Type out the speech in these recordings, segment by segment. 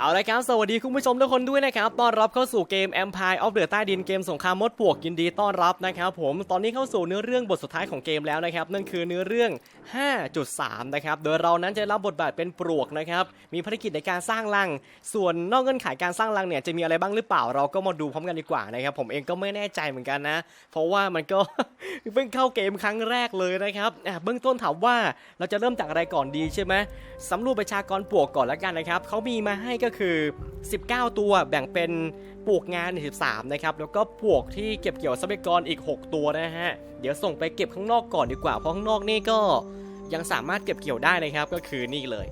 เอาละครับ สวัสดีคุณผู้ชมทุกคนด้วยนะครับ ต้อนรับเข้าสู่เกม Empire of the ใต้ดินเกมสงครามมดปลวกยินดีต้อนรับนะครับผม ตอนนี้เข้าสู่เนื้อเรื่องบทสุดท้ายของเกมแล้วนะครับ นั่นคือเนื้อเรื่อง 5.3 นะครับ โดยเรานั้นจะรับบทบาทเป็นปลวกนะครับ มีภารกิจในการสร้างรัง ส่วนนอกเงื่อนไขการสร้างรังเนี่ยจะมีอะไรบ้างหรือเปล่า เราก็มาดูพร้อมกันดีกว่านะครับ ผมเองก็ไม่แน่ใจเหมือนกันนะ เพราะว่ามันก็เพิ่งเข้าเกมครั้งแรกเลยนะครับเบื้องต้นถามว่าเราจะเริ่มจากอะไรก่อนดีใช่ไหมสำรวจประชากรปลวกก่อนแล้วกันนะครับเขามีมาให้ก็็คือ 19 ตัวแบ่งเป็นปลวกงาน 13 นะครับ แล้วก็ปลวกที่เก็บเกี่ยวทรัพยากรอีก 6 ตัวนะฮะ เดี๋ยวส่งไปเก็บข้างนอกก่อนดีกว่า เพราะข้างนอกนี่ก็ยังสามารถเก็บเกี่ยวได้นะครับ ก็คือนี่เลย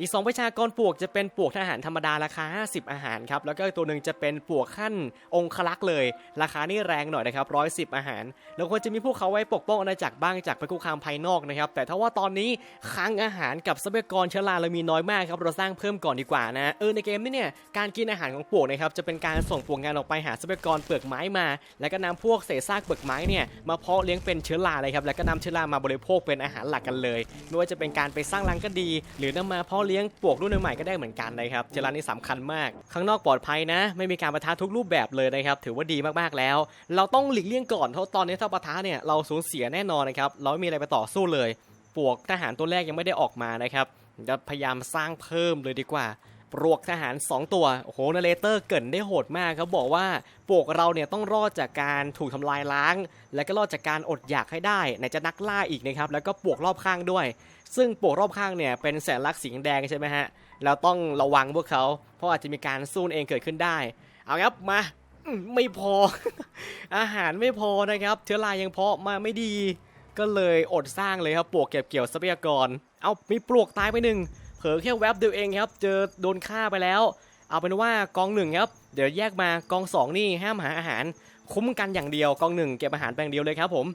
อีก 2 ประชากรปลวกจะเป็นปลวกทหารธรรมดาราคา 50 อาหารครับ แล้วก็ตัวหนึ่งจะเป็นปลวกขั้นองคลักษ์เลย ราคานี่แรงหน่อยนะครับ110อาหาร แล้วควรจะมีพวกเขาไว้ปกป้องอาณาจักรบ้างจากภัยคุกคามภายนอกนะครับ แต่ถ้าว่าตอนนี้คลังอาหารกับทรัพยากรเชื้อราเรามีน้อยมากครับ เราสร้างเพิ่มก่อนดีกว่านะ เออในเกมนี้เนี่ยการกินอาหารของปลวกนะครับจะเป็นการส่งปลวกงานออกไปหาทรัพยากรเปลือกไม้มา แล้วก็นำพวกเศษซากเปลือกไม้เนี่ยมาเพาะเลี้ยงเป็นเชื้อราเลยครับ แล้วก็นำเชื้อรามาบริโภคเป็นอาหารหลักกันเลย ไม่ว่าจะเป็นการไปสร้างรังก็ดี หรือนำมาเพาะเลี้ยงปลวกรุ่นใหม่ก็ได้เหมือนกันนะครับเชื้อรานี่สำคัญมาก ข้างนอกปลอดภัยนะ ไม่มีการประทะทุกรูปแบบเลยนะครับ ถือว่าดีมากๆแล้ว เราต้องหลีกเลี่ยงก่อนเพราะตอนนี้ถ้าประทะเนี่ยเราสูญเสียแน่นอนนะครับเราไม่มีอะไรไปต่อสู้เลยปลวกทหารตัวแรกยังไม่ได้ออกมานะครับจะพยายามสร้างเพิ่มเลยดีกว่าปลวกทหาร 2 ตัวโอ้โหนาเลเตอร์เกินได้โหดมากครับบอกว่าปลวกเราเนี่ยต้องรอดจากการถูกทำลายล้าง และก็รอดจากการอดอยากให้ได้ไหนจะนักล่าอีกนะครับแล้วก็ปลวกรอบข้างด้วย ซึ่งปลวกรอบข้างเนี่ยเป็นแสนลักษณ์สีแดงใช่ไหมฮะเราต้องระวังพวกเขา เพราะอาจจะมีการสู้เองเกิดขึ้นได้ เอาครับมาไม่พอ อาหารไม่พอนะครับ เชื้อรายังเพาะมาไม่ดี ก็เลยอดสร้างเลยครับปลวกเก็บเกี่ยวทรัพยากร เอามีปลวกตายไปหนึ่งเผลอแค่แวบเดียวเองครับ เจอโดนฆ่าไปแล้ว เอาเป็นว่ากองหนึ่งครับ เดี๋ยวแยกมากองสองนี่ห้ามหาอาหาร คุ้มกันอย่างเดียวกองหนึ่งเก็บอาหารแปลงเดียวเลยครับผม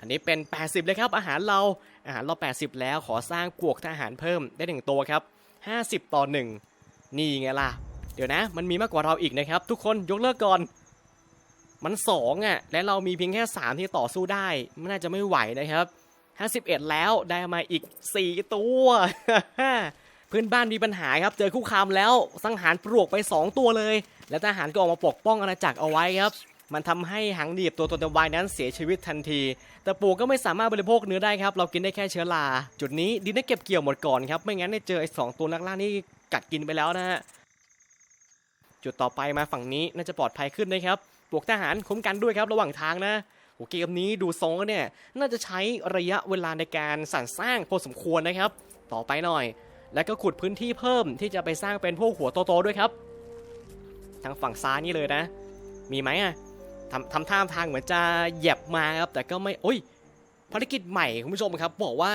อันนี้เป็น 80 เลยครับอาหารเรา อาหารเรา80 แล้วขอสร้างปลวกทหารเพิ่มได้หนึ่งตัวครับ 50 ต่อ 1 นี่ไงล่ะ เดี๋ยวนะ มันมีมากกว่าเราอีกนะครับ ทุกคนยกเลิกก่อน มัน 2อะและเรามีเพียงแค่ 3 ที่ต่อสู้ได้มันน่าจะไม่ไหวนะครับ 51 แล้วได้มาอีก 4 ตัว เพื่อนบ้านมีปัญหาครับ เจอคู่คามแล้วสังหารปลวกไป 2 ตัวเลย และทหารก็ออกมาปกป้องอาณาจักรเอาไว้ครับ มันทำให้หางหนีบตัวตัวตะวายนั้นเสียชีวิตทันที แต่ปลวกก็ไม่สามารถบริโภคเนื้อได้ครับ เรากินได้แค่เชื้อรา จุดนี้ดินได้เก็บเกี่ยวหมดก่อนครับ ไม่งั้นเนี่ยเจอไอ้สองตัวนักล่านี่กัดกินไปแล้วนะฮะ จุดต่อไปมาฝั่งนี้น่าจะปลอดภัยขึ้นนะครับปวกทหารคุ้มกันด้วยครับระหว่างทางนะโอเกมนี้ดูทรงเนี่ย น่าจะใช้ระยะเวลาในการสรรสร้างพอสมควรนะครับ ต่อไปหน่อย แล้วก็ขุดพื้นที่เพิ่มที่จะไปสร้างเป็นพวกหัวโตๆด้วยครับ ทางฝั่งซ้ายนี่เลยนะ มีไหมอะ ทำทำท่าทางเหมือนจะเหยียบมาครับ แต่ก็ไม่โอ้ยภารกิจใหม่คุณผู้ชมครับ บอกว่า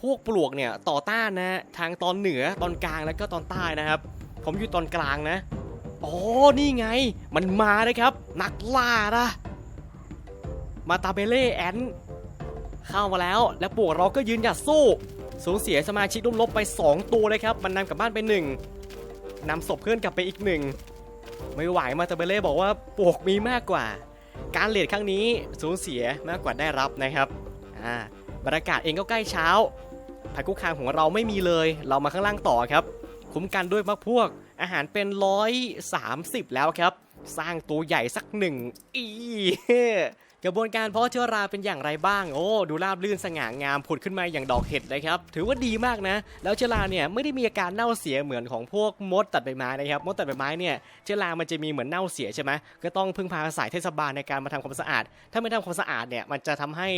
พวกปลวกเนี่ยต่อต้านนะทางตอนเหนือตอนกลางแล้วก็ตอนใต้นะครับ ผมอยู่ตอนกลางนะอ๋อนี่ไง มันมาเลยครับ นักล่านะมาตาเบเล่แอนเข้ามาแล้ว และปลวกเราก็ยืนหยัดสู้สูญเสียสมาชิกร่วมลบไป 2 ตัวเลยครับ มันนำกลับบ้านไป1นำศพเพื่อนกลับไปอีกหนึ่ง ไม่ไหวมาตาเบเล่บอกว่าปวกมีมากกว่า การเลดครั้งนี้สูญเสียมากกว่าได้รับนะครับอ่าบรรยากาศเองก็ใกล้เช้าภัยคุกคามของเราไม่มีเลย เรามาข้างล่างต่อครับ คุ้มกันด้วยมักพวก อาหารเป็น130แล้วครับ สร้างตัวใหญ่สักหนึ่งอี กระบวนการเพาะเชื้อราเป็นอย่างไรบ้าง โอ้ ดูราบลื่นสง่างามผุดขึ้นมาอย่างดอกเห็ดเลยครับ ถือว่าดีมากนะ แล้วเชื้อราเนี่ยไม่ได้มีอาการเน่าเสียเหมือนของพวกมดตัดใบไม้นะครับ มดตัดใบไม้เนี่ย เชื้อรามันจะมีเหมือนเน่าเสียใช่ไหมก็ต้องพึ่งพาอาศัยเทศบาลในการมาทำความสะอาด ถ้าไม่ทำความสะอาดเนี่ย มันจะทำให้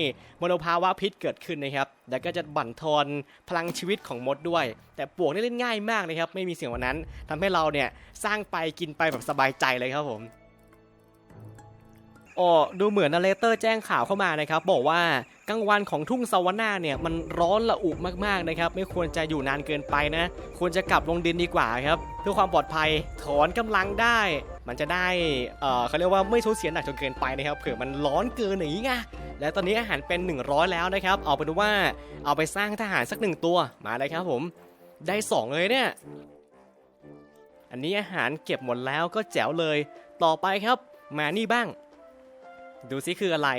มลภาวะพิษเกิดขึ้นนะครับ แล้วก็จะบั่นทอนพลังชีวิตของมดด้วย แต่ปลวกนี่เล่นง่ายมากนะครับ ไม่มีเสียงวันนั้นทำให้เราเนี่ยสร้างไปกินไปแบบสบายใจเลยครับผม อ๋อดูเหมือนนาเรเตอร์แจ้งข่าวเข้ามานะครับ บอกว่ากลางวันของทุ่งซาวนาเนี่ยมันร้อนระอุมากๆนะครับ ไม่ควรจะอยู่นานเกินไปนะ ควรจะกลับลงดินดีกว่าครับ เพื่อความปลอดภัยถอนกำลังได้ มันจะได้เออเขาเรียกว่าไม่สูญเสียหนักจนเกินไปนะครับเผื่อมันร้อนเกินอย่างนี้ไงและตอนนี้อาหารเป็น 100 แล้วนะครับ เอาเป็นว่าเอาไปสร้างทหารสักหนึ่งตัวมาเลยครับผมได้สองเลยเนี่ยอันนี้อาหารเก็บหมดแล้วก็แจ๋วเลย ต่อไปครับมานี่บ้าง ดูซิคืออะไร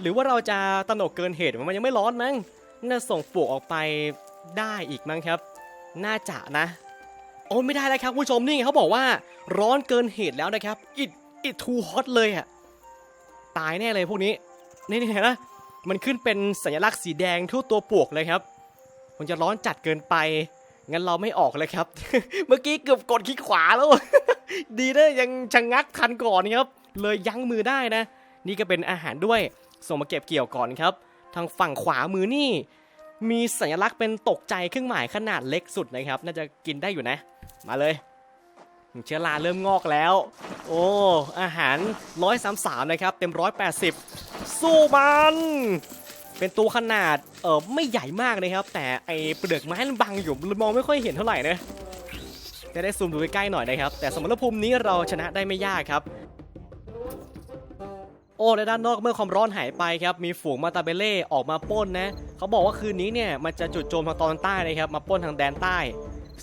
หรือว่าเราจะตระหนกเกินเหตุมันยังไม่ร้อนมั้งน่าส่งปลวกออกไปได้อีกมั้งครับ น่าจะนะ โอ้ไม่ได้แล้วครับคุณผู้ชมนี่เขาบอกว่าร้อนเกินเหตุแล้วนะครับ it it too hot เลยอะตายแน่เลยพวกนี้ นี่นี่นนะมันขึ้นเป็นสัญลักษณ์สีแดงทั่วตัวปลวกเลยครับมันจะร้อนจัดเกินไป งั้นเราไม่ออกเลยครับ เมื่อกี้เกือบกดคลิกขวาแล้ว ดีนะยังชะงงักทันก่อนครับ เลยยั้งมือได้นะ นี่ก็เป็นอาหารด้วย ส่งมาเก็บเกี่ยวก่อนครับ ทางฝั่งขวามือนี่ มีสัญลักษณ์เป็นตกใจเครื่องหมายขนาดเล็กสุดนะครับ น่าจะกินได้อยู่นะ มาเลย เชื้อราเริ่มงอกแล้ว โอ้ อาหาร 133 นะครับ เต็ม 180 สู้มัน เป็นตัวขนาด เออไม่ใหญ่มากนะครับ แต่ไอเปลือกไม้มันบังอยู่มองไม่ค่อยเห็นเท่าไหร่นะจะได้ซูมดูใกล้ๆหน่อยนะครับ แต่สมรภูมินี้เราชนะได้ไม่ยากครับ โอ้และด้านนอกเมื่อความร้อนหายไปครับมีฝูงมาตาเบเล่ออกมาป้นนะเขาบอกว่าคืนนี้เนี่ยมันจะจุดโจมทางตอนใต้นะครับมาป้นทางแดนใต้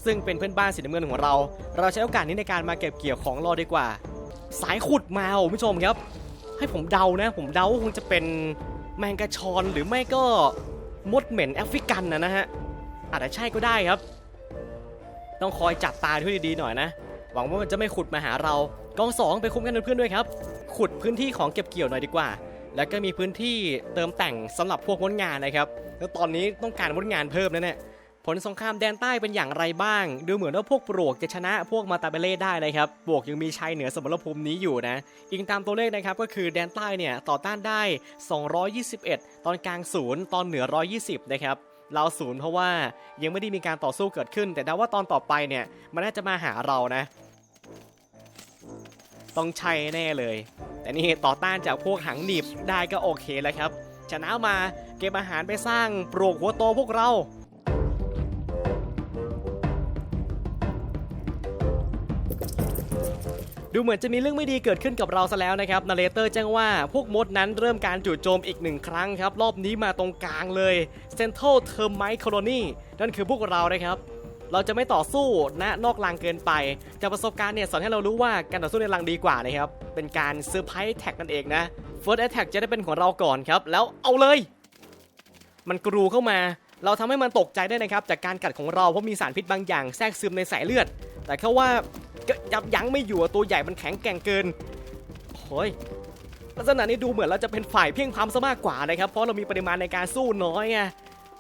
ซึ่งเป็นเพื่อนบ้านสีน้ำเงินของเรา เราใช้โอกาสนี้ในการมาเก็บเกี่ยวของเราดีกว่า สายขุดมาโอ้คุณผู้ชมครับ ให้ผมเดานะ ผมเดาว่าคงจะเป็นแมงกะชอนหรือไม่ก็มดเหม็นแอฟริกันนะนะฮะอาจจะใช่ก็ได้ครับ ต้องคอยจับตาด้วยดีๆหน่อยนะ หวังว่ามันจะไม่ขุดมาหาเรากองสองไปคุ้มกันเพื่อนๆด้วยครับ ขุดพื้นที่ของเก็บเกี่ยวหน่อยดีกว่า แล้วก็มีพื้นที่เติมแต่งสำหรับพวกมดงานนะครับ แล้วตอนนี้ต้องการมดงานเพิ่มนะเนี่ยผลสงครามแดนใต้เป็นอย่างไรบ้าง ดูเหมือนว่าพวกปลวกจะชนะพวกมาตาเบเล่ได้นะครับปลวกยังมีชัยเหนือสมรภูมินี้อยู่นะอิงตามตัวเลขนะครับก็คือแดนใต้เนี่ยต่อต้านได้ 221 ตอนกลางศูนย์ตอนเหนือ 120 นะครับเราศูนย์เพราะว่ายังไม่ได้มีการต่อสู้เกิดขึ้น แต่เดาว่าตอนต่อไปเนี่ยมันน่าจะมาหาเรานะ ต้องใช่แน่เลย แต่นี่ต่อต้านจากพวกหังหนีบได้ก็โอเคแล้วครับ ชนะมาเก็บอาหารไปสร้างปลวกหัวโตพวกเราดูเหมือนจะมีเรื่องไม่ดีเกิดขึ้นกับเราซะแล้วนะครับนาเรเตอร์แจ้งว่าพวกมดนั้นเริ่มการจู่โจมอีกหนึ่งครั้งครับ รอบนี้มาตรงกลางเลย Central Termite Colony นั่นคือพวกเรานะครับ เราจะไม่ต่อสู้ณนอกรังเกินไป จากประสบการณ์เนี่ยสอนให้เรารู้ว่าการต่อสู้ในรังดีกว่านะครับ เป็นการเซอร์ไพรส์แท็กนั่นเองนะ First Attack จะได้เป็นของเราก่อนครับ แล้วเอาเลย มันกรูเข้ามา เราทำให้มันตกใจได้นะครับ จากการกัดของเราเพราะมีสารพิษบางอย่างแทรกซึมในสายเลือด แต่แค่ว่ายับยั้งไม่อยู่ตัวใหญ่มันแข็งแกร่งเกินโอ้ยลักษณะนี้ดูเหมือนเราจะเป็นฝ่ายเพียงพล้ำซะมากกว่านะครับ เพราะเรามีปริมาณในการสู้น้อยไง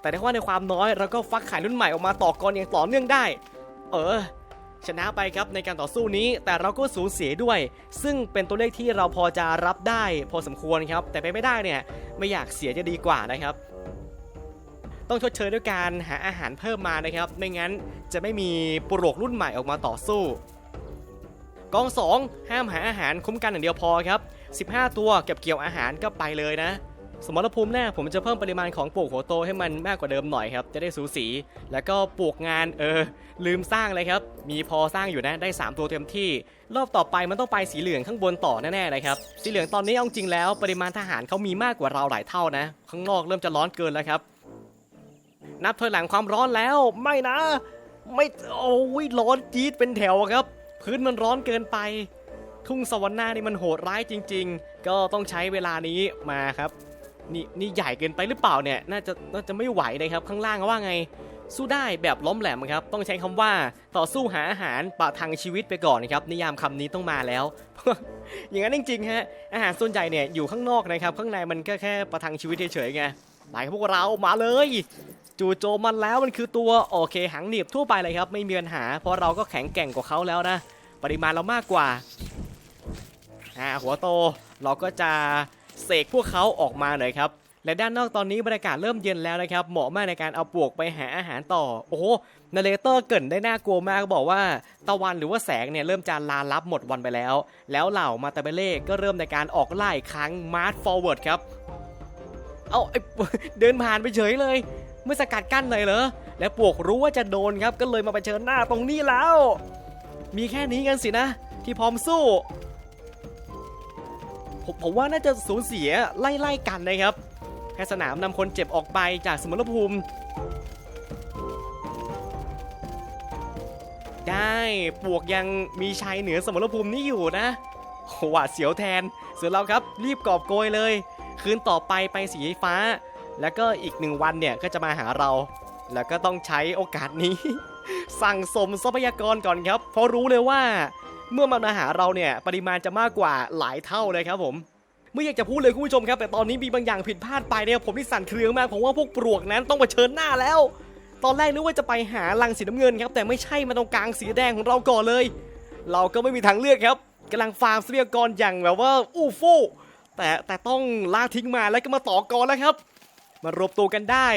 แต่ถ้ว่าในความน้อยเราก็ฟักไข่รุ่นใหม่ออกมาต่อกรอย่างต่อเนื่องได้ เออ ชนะไปครับในการต่อสู้นี้ แต่เราก็สูญเสียด้วย ซึ่งเป็นตัวเลขที่เราพอจะรับได้ พอสมควรครับ แต่ไปไม่ได้เนี่ยไม่อยากเสียจะดีกว่านะครับต้องชดเชยด้วยการหาอาหารเพิ่มมานะครับ ไม่งั้นจะไม่มีปลวกรุ่นใหม่ออกมาต่อสู้ กอง 2 ห้ามหาอาหารคุ้มกันอย่างเดียวพอครับ 15 ตัวเก็บเกี่ยวอาหารก็ไปเลยนะ สมรภูมิแน่ผมจะเพิ่มปริมาณของปลูกหัวโตให้มันมากกว่าเดิมหน่อยครับ จะได้สูสี แล้วก็ปลูกงานเออ ลืมสร้างเลยครับ มีพอสร้างอยู่นะได้ 3 ตัวเต็มที่ รอบต่อไปมันต้องไปสีเหลืองข้างบนต่อแน่ๆเลยครับ สีเหลืองตอนนี้เอาจริงแล้ว ปริมาณทหารเขามีมากกว่าเราหลายเท่านะ ข้างนอกเริ่มจะร้อนเกินแล้วครับ นับถอยหลังความร้อนแล้วไม่นะ ไม่โอ้ยร้อนจี๊ดเป็นแถวครับ พื้นมันร้อนเกินไปทุ่งสวรรค์หน้านี่มันโหดร้ายจริง ๆ ก็ต้องใช้เวลานี้มาครับ นี่นี่ใหญ่เกินไปหรือเปล่าเนี่ยน่าจะน่าจะไม่ไหวนะครับข้างล่างว่าไงสู้ได้แบบล้มแหลมครับต้องใช้คำว่าต่อสู้หาอาหารประทังชีวิตไปก่อนนะครับนิยามคำนี้ต้องมาแล้ว อย่างนั้นจริงๆฮะอาหารส่วนใหญ่เนี่ยอยู่ข้างนอกนะครับข้างในมันก็แค่ประทังชีวิตเฉยๆไงไปพวกเรามาเลย จู่โจมมันแล้วมันคือตัวโอเคหางหนีบทั่วไปเลยครับ ไม่มีปัญหา เพราะเราก็แข็งแกร่งกว่าเขาแล้วนะ ปริมาณเรามากกว่าอ่าหัวโตเราก็จะ เสกพวกเขาออกมาหน่อยครับและด้านนอกตอนนี้บรรยากาศเริ่มเย็นแล้วนะครับเหมาะมากในการเอาปลวกไปหาอาหารต่อ โอ้โหนาเลเตอร์เกินได้น่ากลัวมากบอกว่าตะวันหรือว่าแสงเนี่ยเริ่มจะลาลับหมดวันไปแล้ว แล้วเหล่ามาตาเบเล่ก็เริ่มในการออกล่าอีกครั้งมาร์ f ฟอร์เวิร์ดครับเอาเดินผ่านไปเฉยเลย ไม่สกัดกั้นเลยเหรอแล้วปวกรู้ว่าจะโดนครับก็เลยมาเผชิญหน้าตรงนี้แล้ว มีแค่นี้กันสินะ ที่พร้อมสู้ ผมผมว่าน่าจะสูญเสียไล่ๆกันนะครับแค่สนามนำคนเจ็บออกไปจากสมรภูมิ ได้ปวกยังมีชัยเหนือสมรภูมินี้อยู่นะหวาดเสียวแทนเส่วนเราครับ รีบกอบโกยเลย คืนต่อไปไปสีฟ้า แล้วก็อีกหนึ่งวันเนี่ยก็จะมาหาเรา แล้วก็ต้องใช้โอกาสนี้ สั่งสมทรัพยากรก่อนครับ เพราะรู้เลยว่า เมื่อมันมาหาเราเนี่ยปริมาณจะมากกว่าหลายเท่าเลยครับผมไม่อยากจะพูดเลยคุณผู้ชมครับ แต่ตอนนี้มีบางอย่างผิดพลาดไปเนี่ยผมที่สั่นเครือมากผมว่าพวกปลวกนั้นต้องเผชิญหน้าแล้ว ตอนแรกนึกว่าจะไปหาลังสีน้ำเงินครับแต่ไม่ใช่มาตรงกลางสีแดงของเราก่อนเลย เราก็ไม่มีทางเลือกครับกำลังฟาร์มทรัพยากรอย่างแบบว่าอู้ฟู่แต่แต่ต้องลากทิ้งมาแล้วก็มาต่อกรแล้วครับ มารวบตัวกันได้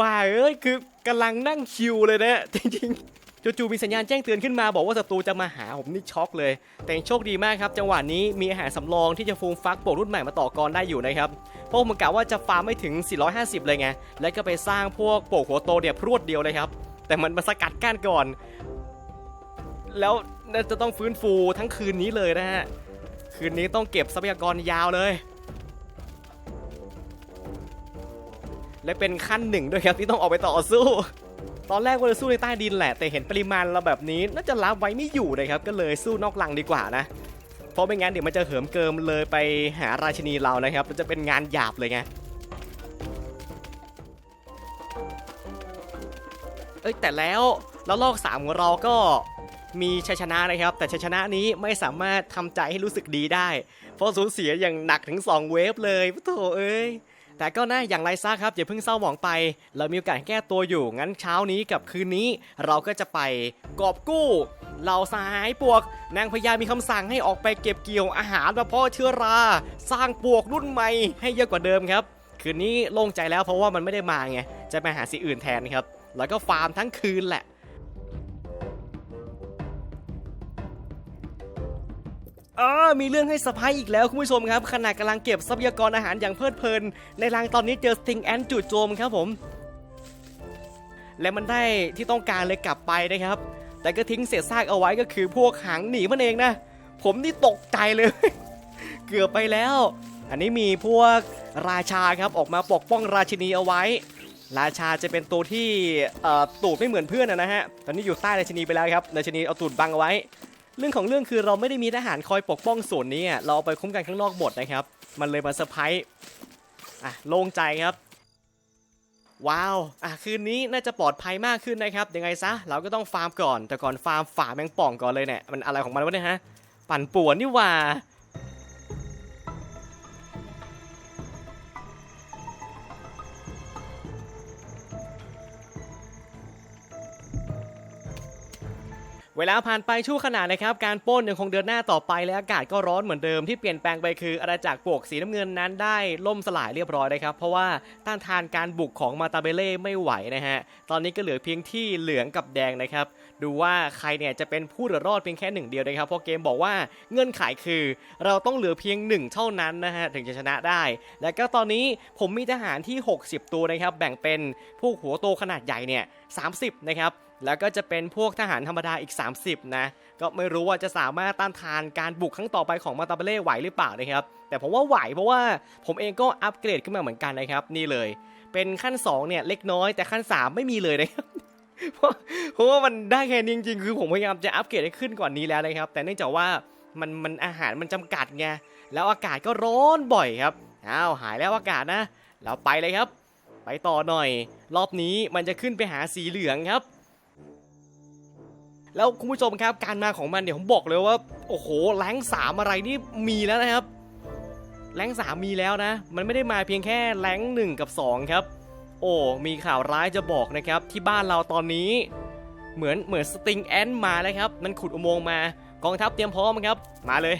บ่ายเอ้ยคือกำลังนั่งชิวเลยนะจริงๆ จู่ๆมีสัญญาณแจ้งเตือนขึ้นมาบอกว่าศัตรูจะมาหาผมนี่ช็อกเลย แต่โชคดีมากครับ จังหวะนี้มีอาหารสำรองที่จะฟูมฟักโปรรุ่นใหม่มาต่อกรได้อยู่นะครับ เพราะผมกะว่าจะฟาร์มไม่ถึง 450 เลยไง แล้วก็ไปสร้างพวกโปกหัวโตเนี่ยพรวดเดียวเลยครับ แต่มันมาสกัดกั้นก่อน แล้วน่าจะต้องฟื้นฟูทั้งคืนนี้เลยนะฮะ คืนนี้ต้องเก็บทรัพยากรยาวเลย และเป็นขั้นหนึ่งด้วยครับที่ต้องออกไปต่อสู้ ตอนแรกว่าจะสู้ในใต้ดินแหละ แต่เห็นปริมาณเราแบบนี้น่าจะรับไว้ไม่อยู่นะครับ ก็เลยสู้นอกลังดีกว่านะ เพราะไม่งั้นเดี๋ยวมันจะเหิมเกิมเลยไปหาราชินีเรานะครับ มันจะเป็นงานหยาบเลยไง เอ้ยแต่แล้วแล้วลอกสามของเราก็มีชัยชนะนะครับ แต่ชัยชนะนี้ไม่สามารถทำใจให้รู้สึกดีได้ เพราะสูญเสียอย่างหนักถึง 2 เวฟเลยพโธเอ้ย แต่ก็น่าอย่างไรซะครับอย่าเพิ่งเศร้าหมองไป เรามีโอกาสแก้ตัวอยู่งั้นเช้านี้กับคืนนี้ เราก็จะไปกอบกู้เหล่าสหายปวก นางพญามีคำสั่งให้ออกไปเก็บเกี่ยวอาหารมาเพาะเชื้อรา สร้างปวกรุ่นใหม่ให้เยอะกว่าเดิมครับ คืนนี้โล่งใจแล้วเพราะว่ามันไม่ได้มาไงจะไปหาสิ่งอื่นแทนครับ แล้วก็ฟาร์มทั้งคืนแหละ เออมีเรื่องให้สะพายอีกแล้วคุณผู้ชมครับขณะกำลังเก็บทรัพยากรอาหารอย่างเพลิดเพลิน ในรังตอนนี้เจอสติงแอนจู่โจมครับผม และมันได้ที่ต้องการเลยกลับไปนะครับ แต่ก็ทิ้งเศษซากเอาไว้ก็คือพวกหางหนีมันเองนะ ผมนี่ตกใจเลย เกือบไปแล้ว อันนี้มีพวกราชาครับออกมาปกป้องราชินีเอาไว้ ราชาจะเป็นตัวที่ตูดไม่เหมือนเพื่อนนะนะฮะ ตอนนี้อยู่ใต้ราชินีไปแล้วครับราชินีเอาตูดบังเอาไว้ เรื่องของเรื่องคือเราไม่ได้มีทหารคอยปกป้องส่วนนี้เราเอาไปคุ้มกันข้างนอกหมดนะครับ มันเลยมาเซอร์ไพรส์อะโล่งใจครับ ว้าวอะคืนนี้น่าจะปลอดภัยมากขึ้นนะครับยังไงซะเราก็ต้องฟาร์มก่อน แต่ก่อนฟาร์มฝ่าแมงป่องก่อนเลยเนี่ยมันอะไรของมันวะเนี่ยฮะ ปั่นป่วนนี่ว่า เวลาผ่านไปชั่วขณะนะครับการป้นยังคงเดินหน้าต่อไปและอากาศก็ร้อนเหมือนเดิมที่เปลี่ยนแปลงไปคืออาณาจักรปวกสีน้ำเงินนั้นได้ล่มสลายเรียบร้อยนะครับ เพราะว่าต้านทานการบุกของมาตาเบเล่ไม่ไหวนะฮะตอนนี้ก็เหลือเพียงที่เหลืองกับแดงนะครับ ดูว่าใครเนี่ยจะเป็นผู้เหลือรอดเพียงแค่หนึ่งเดียวนะครับเพราะเกมบอกว่าเงื่อนไขคือ เราต้องเหลือเพียงหนึ่งเท่านั้นนะฮะถึงจะชนะได้ และก็ตอนนี้ผมมีทหารที่ 60 ตัวนะครับแบ่งเป็นพวกหัวโตขนาดใหญ่เนี่ย30นะครับ แล้วก็จะเป็นพวกทหารธรรมดาอีก 30 นะ ก็ไม่รู้ว่าจะสามารถต้านทานการบุกครั้งต่อไปของมาตาเบเล่ไหวหรือเปล่านะครับ แต่ผมว่าไหวเพราะว่าผมเองก็อัปเกรดขึ้นมาเหมือนกันนะครับ นี่เลย เป็นขั้น2เนี่ยเล็กน้อยแต่ขั้น 3 ไม่มีเลยนะครับเพราะเพราะว่ามันได้แค่นี้จริงๆคือผมพยายามจะอัปเกรดให้ขึ้นกว่านี้แล้วนะครับ แต่เนื่องจากว่ามันมันอาหารมันจำกัดไงแล้วอากาศก็ร้อนบ่อยครับอ้าวหายแล้วอากาศนะ เราไปเลยครับ ไปต่อหน่อย รอบนี้มันจะขึ้นไปหาสีเหลืองครับ แล้วคุณผู้ชมครับการมาของมันเนี่ยผมบอกเลยว่าโอ้โหแรงสามอะไรนี่มีแล้วนะครับแรงสามมีแล้วนะ มันไม่ได้มาเพียงแค่แรงหนึ่งกับสองครับ โอ้มีข่าวร้ายจะบอกนะครับที่บ้านเราตอนนี้เหมือนเหมือนสติงแอนมาแล้วครับมันขุดอุโมงค์มากองทัพเตรียมพร้อมครับ มาเลย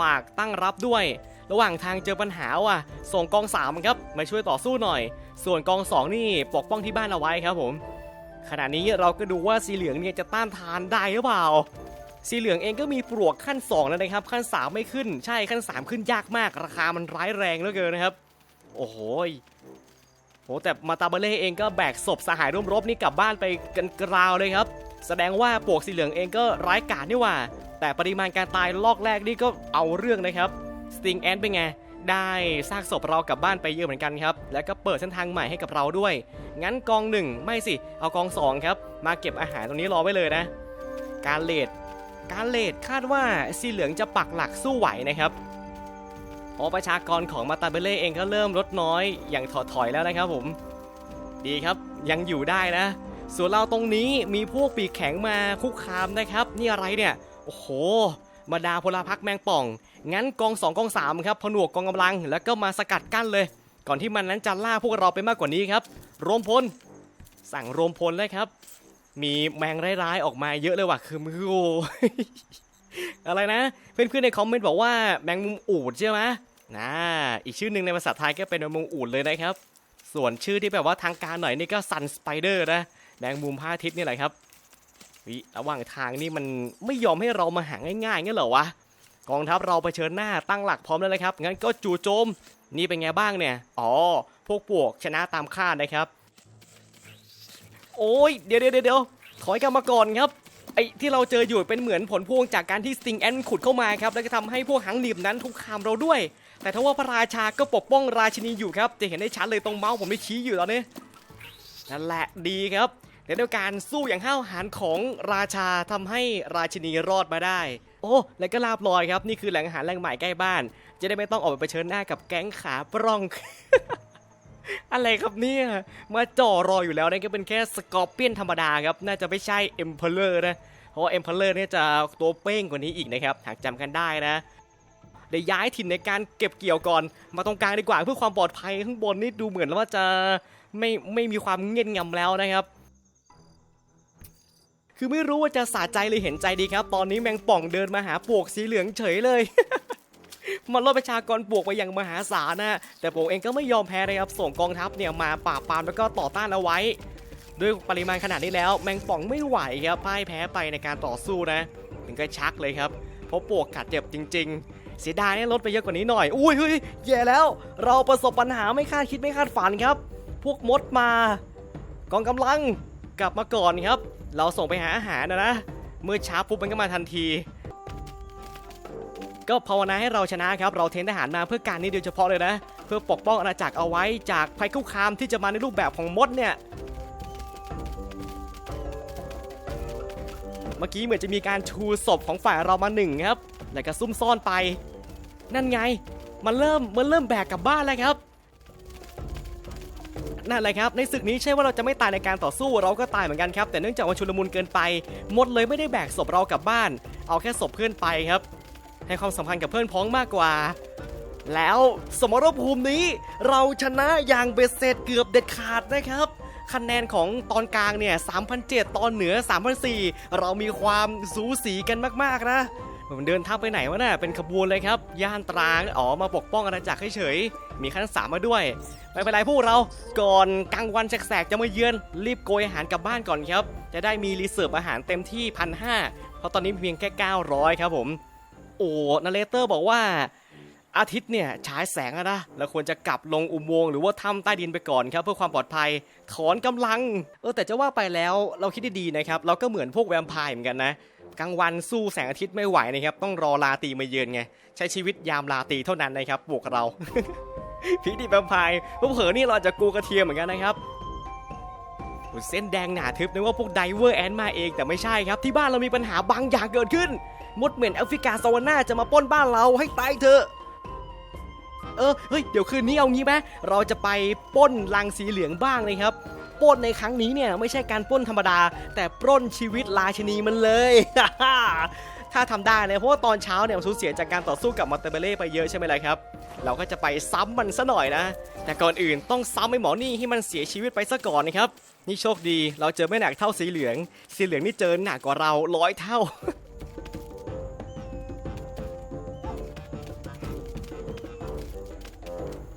ฝากตั้งรับด้วย ระหว่างทางเจอปัญหาว่ะส่งกองสามครับมาช่วยต่อสู้หน่อย ส่วนกองสองนี่ปกป้องที่บ้านเอาไว้ครับผม ขณะนี้เราก็ดูว่าสีเหลืองเนี่ยจะต้านทานได้หรือเปล่า สีเหลืองเองก็มีปลวกขั้น2แล้วนะครับ ขั้น 3 ไม่ขึ้น ใช่ขั้น 3 ขึ้นยากมาก ราคามันร้ายแรงเหลือเกินนะครับ โอ้โหโหแต่มาตาเบเล่เองก็แบกศพสหายร่วมรบนี่กลับบ้านไปกันกราวเลยครับ แสดงว่าปลวกสีเหลืองเองก็ร้ายกาจนี่ว่า แต่ปริมาณการตายลอกแรกนี่ก็เอาเรื่องนะครับสติงแอนเป็นไง ได้ซากศพเรากลับบ้านไปเยอะเหมือนกันครับ แล้วก็เปิดเส้นทางใหม่ให้กับเราด้วย งั้นกองหนึ่งไม่สิ เอากองสองครับ มาเก็บอาหารตรงนี้รอไว้เลยนะ การเลดการเลดคาดว่าสีเหลืองจะปักหลักสู้ไหวนะครับเพราะประชากรของมาตาเบเล่เองก็เริ่มลดน้อยอย่างถอดถอยแล้วนะครับผม ดีครับยังอยู่ได้นะ ส่วนเราตรงนี้มีพวกปีกแข็งมาคุกคามนะครับ นี่อะไรเนี่ย โอ้โหมาดาพลพักแมงป่อง งั้นกอง2กอง3ครับผนวกกองกำลังแล้วก็มาสกัดกั้นเลย ก่อนที่มันนั้นจะล่าพวกเราไปมากกว่านี้ครับรวมพล สั่งรวมพลเลยครับ มีแมงร้ายๆออกมาเยอะเลยว่ะคือมือโออะไรนะ เพื่อนๆในคอมเมนต์บอกว่าแมงมุมอูดใช่ไหมนะอีกชื่อหนึ่งในภาษาไทยก็เป็นแมงมุมอูดเลยนะครับ ส่วนชื่อที่แบบว่าทางการหน่อยนี่ก็ซันสไปเดอร์นะแมงมุมพระอาทิตย์นี่แหละครับวิระหว่างทางนี่มันไม่ยอมให้เรามาหาง่ายๆงั้นเหรอวะ กองทัพเราเผชิญหน้าตั้งหลักพร้อมแล้วนะครับ งั้นก็จู่โจม นี่เป็นไงบ้างเนี่ย อ๋อ พวกปวกชนะตามคาดนะครับ โอ้ย เดี๋ยวเดี๋ยวเดี๋ยวถอยกลันมาก่อนครับ ไอ้ที่เราเจออยู่เป็นเหมือนผลพวงจากการที่สติงแอนขุดเข้ามาครับ แล้วก็ทำให้พวกหางหนีบนั้นทุกคามเราด้วย แต่ถ้าว่าพระราชาก็ปกป้องราชินีอยู่ครับ จะเห็นได้ชัดเลยตรงเมาส์ผมได้ชี้อยู่ตอนนี้ นั่นแหละดีครับและด้วยการสู้อย่างห้าวหาญของราชาทำให้ราชินีรอดมาได้ โอ้และก็ลาบลอยครับนี่คือแหล่งอาหารแหล่งใหม่ใกล้บ้าน จะได้ไม่ต้องออกไปเผชิญหน้ากับแก๊งขาปล้อง อะไรครับเนี่ยมาจ่อรออยู่แล้วนี่ก็เป็นแค่สกอร์เปียนธรรมดาครับน่าจะไม่ใช่เอ็มเพลเลอร์นะเพราะเอ็มเพลเลอร์เนี่ยจะตัวเป้งกว่านี้อีกนะครับหากจำกันได้นะเดี๋ยวย้ายถิ่นในการเก็บเกี่ยวก่อน มาตรงกลางดีกว่าเพื่อความปลอดภัยข้างบนนี่ดูเหมือนว่าจะไม่ไม่มีความเงียบงำแล้วนะครับ คือไม่รู้ว่าจะสะใจหรือเห็นใจดีครับ ตอนนี้แมงป่องเดินมาหาปวกสีเหลืองเฉยเลยมันลดประชากรปวกไปอย่างมหาศาลนะแต่ปวกเองก็ไม่ยอมแพ้เลยครับส่งกองทัพเนี่ยมาปราบปรามแล้วก็ต่อต้านเอาไว้ ด้วยปริมาณขนาดนี้แล้ว แมงป่องไม่ไหวครับพ่ายแพ้ไปในการต่อสู้นะถึงก็ชักเลยครับ เพราะปวกกัดเจ็บจริง ๆ เสียดายเนี่ยลดไปเยอะกว่านี้หน่อย อุ้ยเฮ้ยแย่แล้ว เราประสบปัญหาไม่คาดคิดไม่คาดฝันครับ พวกมดมา กองกำลังกลับมาก่อนครับ เราส่งไปหาอาหารนะนะเมื่อเช้าปุ๊บมันก็มาทันที ก็ภาวนาให้เราชนะครับ เราเทนทหารมาเพื่อการนี้โดยเฉพาะเลยนะ เพื่อปกป้องอาณาจักรเอาไว้จากภัยคุกคามที่จะมาในรูปแบบของมดเนี่ยเมื่อกี้เหมือนจะมีการชูศพของฝ่ายเรามาหนึ่งครับ แล้วก็ซุ่มซ่อนไป นั่นไง มันเริ่มมันเริ่มแบกกลับบ้านแล้วครับ นั่นแหละครับในศึกนี้ใช่ว่าเราจะไม่ตายในการต่อสู้เราก็ตายเหมือนกันครับแต่เนื่องจากว่าชุลมุนเกินไปหมดเลยไม่ได้แบกศพเรากลับบ้าน เอาแค่ศพเพื่อนไปครับ ให้ความสำคัญกับเพื่อนพ้องมากกว่า แล้วสมรภูมินี้เราชนะอย่างเบ็ดเสร็จเกือบเด็ดขาดนะครับคะแนนของตอนกลางเนี่ย3,007ตอนเหนือ3,004เรามีความสูสีกันมากๆนะ มันเดินทางไปไหนวะน่ะเป็นขบวนเลยครับ ย่านตรางอ๋อมาปกป้องอาณาจักรเฉยๆมีขั้นสามมาด้วย ไม่เป็นไรพวกเราก่อนกลางวันแสกๆจะมาเยือน รีบโกยอาหารกลับบ้านก่อนครับ จะได้มีรีเสิร์ฟอาหารเต็มที่พันห้าเพราะตอนนี้เพียงแค่ 900 ครับผม โอ้นาเลเตอร์บอกว่าอาทิตย์เนี่ยฉายแสงแล้วนะเราควรจะกลับลงอุโมงค์หรือว่าถ้ำใต้ดินไปก่อนครับ เพื่อความปลอดภัยถอนกำลัง เออแต่จะว่าไปแล้วเราคิดดีๆนะครับ เราก็เหมือนพวกแวมไพร์เหมือนกันนะ กลางวันสู้แสงอาทิตย์ไม่ไหวนะครับ ต้องรอลาตีมาเยือนไง ใช้ชีวิตยามลาตีเท่านั้นนะครับพวกเราพีดีแวมไพร์เผอนี่เราจะกลัวกระเทียมเหมือนกันนะครับเส้นแดงหนาทึบนึกว่าพวกไดเวอร์แอนมาเองแต่ไม่ใช่ครับ ที่บ้านเรามีปัญหาบางอย่างเกิดขึ้น มดเหม็นแอฟริกาสวาน่าจะมาป้นบ้านเราให้ตายเถอะเออเฮ้ยเดี๋ยวคืนนี้เอางี้ไหมเราจะไปป้นลังสีเหลืองบ้างเลยครับ ปล้นในครั้งนี้เนี่ยไม่ใช่การปล้นธรรมดา แต่ปล้นชีวิตราชินีมันเลย ถ้าทำได้เลยเพราะว่าตอนเช้าเนี่ยมันสูญเสียจากการต่อสู้กับมอเตอร์เบเล่ไปเยอะใช่ไหมล่ะครับ เราก็จะไปซ้ำมันซะหน่อยนะ แต่ก่อนอื่นต้องซ้ำไอ้หมอนี่ให้มันเสียชีวิตไปซะก่อนนะครับ นี่โชคดี เราเจอไม่หนักเท่าสีเหลือง สีเหลืองนี่เจอหนักกว่าเราร้อยเท่า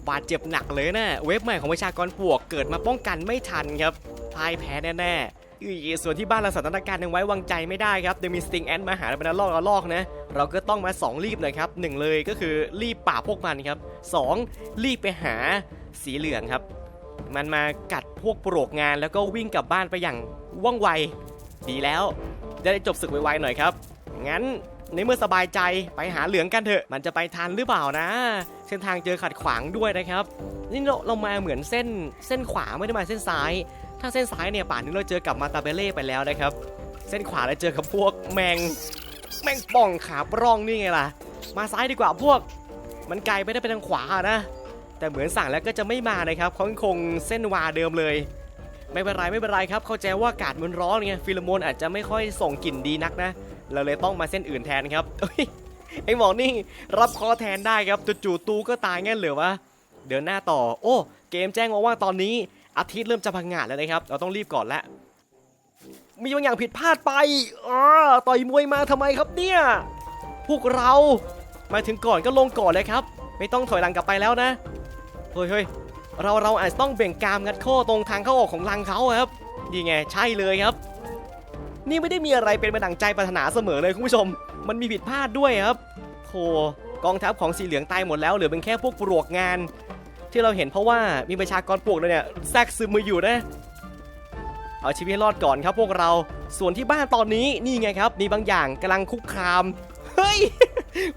บาดเจ็บหนักเลยนะเว็บใหม่ของประชากรปวกเกิดมาป้องกันไม่ทันครับพ่ายแพ้แน่ๆส่วนที่บ้านเราสถานการณ์ยังไว้วางใจไม่ได้ครับเดี๋ยวมีสติงแอนมาหาเราเป็นลอกลอกนะเราก็ต้องมา 2 รีบเลยครับหนึ่งเลยก็คือรีบป่าพวกมันครับสองรีบไปหาสีเหลืองครับ มันมากัดพวกโปรกงานแล้วก็วิ่งกลับบ้านไปอย่างว่องไว ดีแล้วจะได้จบศึกไวๆหน่อยครับงั้น ในเมื่อสบายใจไปหาเหลืองกันเถอะ มันจะไปทันหรือเปล่านะ เส้นทางเจอขัดขวางด้วยนะครับ นี่เราเรามาเหมือนเส้นเส้นขวาไม่ได้มาเส้นซ้าย ถ้าเส้นซ้ายเนี่ยป่านนี้เราเจอกับมาตาเบเล่ไปแล้วนะครับ เส้นขวาเราเจอกับพวกแมงแมงป่องขาปร่องนี่ไงล่ะ มาซ้ายดีกว่าพวก มันไกลไปได้ไปทางขวานะ แต่เหมือนสั่งแล้วก็จะไม่มานะครับเขายังคงเส้นวาเดิมเลยไม่เป็นไรไม่เป็นไรครับ เข้าใจว่าอากาศมันร้อนไงฟิโลโมนอาจจะไม่ค่อยส่งกลิ่นดีนักนะ เราเลยต้องมาเส้นอื่นแทนครับเอ้ยไอหมอนี่รับคอแทนได้ครับจู่ๆตูก็ตายงั้นเหรือวะเดินหน้าต่อ โอ้ เกมแจ้งมาว่าตอนนี้อาทิตย์เริ่มจะพังงาดแล้วนะครับ เราต้องรีบก่อนละมีบางอย่างผิดพลาดไปอ๋อต่อยมวยมาทำไมครับเนี่ย พวกเรา มาถึงก่อนก็ลงก่อนเลยครับ ไม่ต้องถอยหลังกลับไปแล้วนะ เฮ้ยเฮ้ยเราเราอาจจะต้องเบ่งกามงัดข้อตรงทางเข้าออกของรังเขาครับนี่ไง ใช่เลยครับ นี่ไม่ได้มีอะไรเป็นไปดังใจปรารถนาเสมอเลยคุณผู้ชม มันมีผิดพลาดด้วยครับโธ่กองทัพของสีเหลืองตายหมดแล้วเหลือเป็นแค่พวกปลวกงาน ที่เราเห็นเพราะว่ามีประชากรปลวกเลยเนี่ยแทรกซึมมาอยู่นะเอาชีวิตให้รอดก่อนครับพวกเรา ส่วนที่บ้านตอนนี้นี่ไงครับ มีบางอย่างกำลังคุกคาม เฮ้ย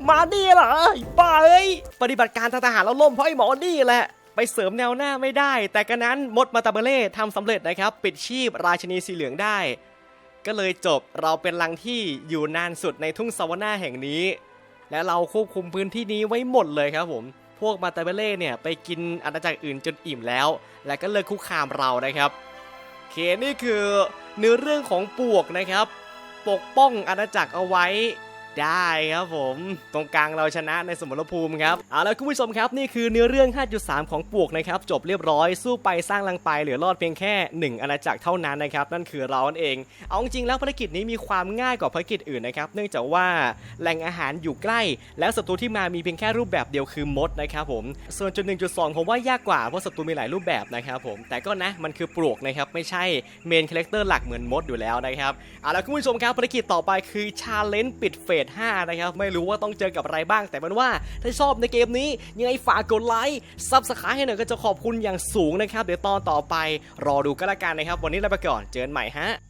มาดีเหรอไอ้าเอ้ย ปฏิบัติการทางทหารแล้วล่มเพราะไอ้หมอนี่แหละ ไปเสริมแนวหน้าไม่ได้ แต่กระนั้นมดมาตาเบเล่ทำสำเร็จนะครับ ปิดชีพราชินีสีเหลืองได้ ก็เลยจบเราเป็นรังที่อยู่นานสุดในทุ่งซาวน่าแห่งนี้ และเราควบคุมพื้นที่นี้ไว้หมดเลยครับผม พวกมาตาเบเล่เนี่ยไปกินอาณาจักรอื่นจนอิ่มแล้ว และก็เลิกคุกคามเรานะครับเคนี่คือเนื้อเรื่องของปวกนะครับ ปกป้องอาณาจักรเอาไว้ ได้ครับผม ตรงกลางเราชนะในสมรภูมิครับเอาล้วคุณผู้ชมครับนี่คือเนื้อเรื่อง 5.3 ของปวกนะครับจบเรียบร้อยสู้ไปสร้างลังไปเหลือรอดเพียงแค่ 1 อาณาจักรเท่านั้นนะครับนั่นคือเรานั่นเองเอาจริงๆแล้วภารกิจนี้มีความง่ายกว่าภารกิจอื่นนะครับเนื่องจากว่าแหล่งอาหารอยู่ใกล้ แล้วศัตรูที่มามีเพียงแค่รูปแบบเดียวคือมดนะครับผมส่วนจุด1.2ผมว่ายากกว่าเพราะศัตรูมีหลายรูปแบบนะครับผมแต่ก็นะมันคือปลวกนะครับไม่ใช่เมนคาแรคเตอร์หลักเหมือนมดอยู่แล้วนะครับเอาละคุณผู้ชมครับภารกิจต่อไปคือชาเลนจ์ปิดเฟส5นะครับไม่รู้ว่าต้องเจอกับอะไรบ้าง แต่มันว่าถ้าชอบในเกมนี้ยังไงฝากกดไลค์ซับสไครต์ให้หน่อยก็จะขอบคุณอย่างสูงนะครับ เดี๋ยวตอนต่อไปรอดูก็แล้วกันนะครับ วันนี้ลาไปก่อนเจอกันใหม่ฮะ